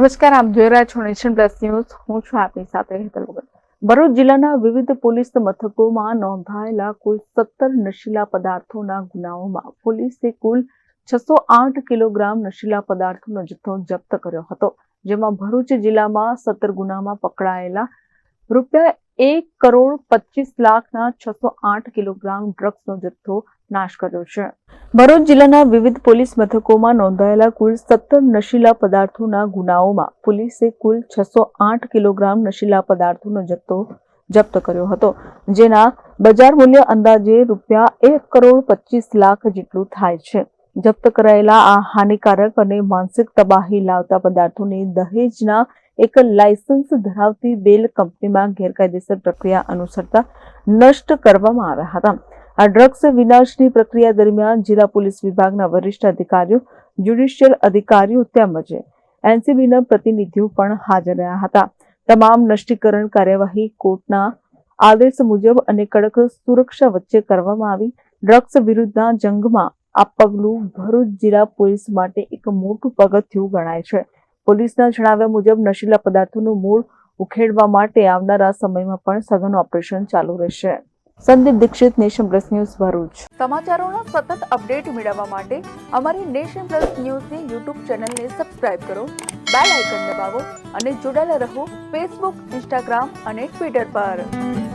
નમસ્કાર, આપ જોઈ રહ્યા છો નેશન પ્લસ ન્યૂઝ. હું છું આપની સાથે હેતલ વગર ભરૂચ જિલ્લાના વિવિધ પોલીસ મથકોમાં નોંધાયેલા કુલ સત્તર નશીલા પદાર્થોના ગુનાઓમાં પોલીસે કુલ છસો આઠ કિલોગ્રામ નશીલા પદાર્થોનો જથ્થો જપ્ત કર્યો હતો, જેમાં ભરૂચ જિલ્લામાં સત્તર ગુનામાં પકડાયેલા રૂપિયા એક કરોડ પચીસ લાખના છસો આઠ કિલોગ્રામ ડ્રગ્સનો જથ્થો નાશ કર્યો છે. ભરૂચ જિલ્લાના વિવિધ પોલીસ મથકોમાં નોંધાયેલા કુલ સત્તર નશીલા પદાર્થોના ગુનાઓમાં પોલીસે કુલ છસો આઠ કિલોગ્રામ નશીલા પદાર્થોનો જથ્થો જપ્ત કર્યો હતો, જેના બજાર મૂલ્ય અંદાજે રૂપિયા એક કરોડ પચીસ લાખ જેટલું થાય છે. જપ્ત કરાયેલા આ હાનિકારક અને માનસિક તબાહી લાવતા પદાર્થોને દહેજના એક લાયસન્સ ધરાવતી બેલ કંપનીમાં ગેરકાયદેસર પ્રક્રિયા અનુસરતા નષ્ટ કરવામાં આવ્યા હતા. આ ડ્રગ્સ વિનાશની પ્રક્રિયા દરમિયાન જિલ્લા પોલીસ વિભાગના વરિષ્ઠ અધિકારીઓ, જ્યુડિશિયલ અધિકારીઓ તેમજ એનસીબીના પ્રતિનિધિઓ પણ હાજર રહ્યા હતા. તમામ નષ્ટીકરણ કાર્યવાહી કોર્ટના આદેશ મુજબ અને કડક સુરક્ષા વચ્ચે કરવામાં આવી. ડ્રગ્સ વિરુદ્ધના જંગમાં આ પગલું ભરૂચ જિલ્લા પોલીસ માટે એક મોટું પગથિયું ગણાય છે. પોલીસના જણાવ્યા મુજબ નશીલા પદાર્થોનું મૂળ ઉખેડવા માટે આવનારા સમયમાં પણ સઘન ઓપરેશન ચાલુ રહેશે. Sandeep Dixit, Nation Plus News Bharuch. સમાચારોના સતત અપડેટ મેળવવા માટે અમારી નેશન પ્લસ ન્યૂઝની યુટ્યુબ ચેનલને સબસ્ક્રાઇબ કરો, બેલ આઇકન દબાવો અને જોડાયેલા રહો ફેસબુક, ઇન્સ્ટાગ્રામ અને ટ્વિટર પર.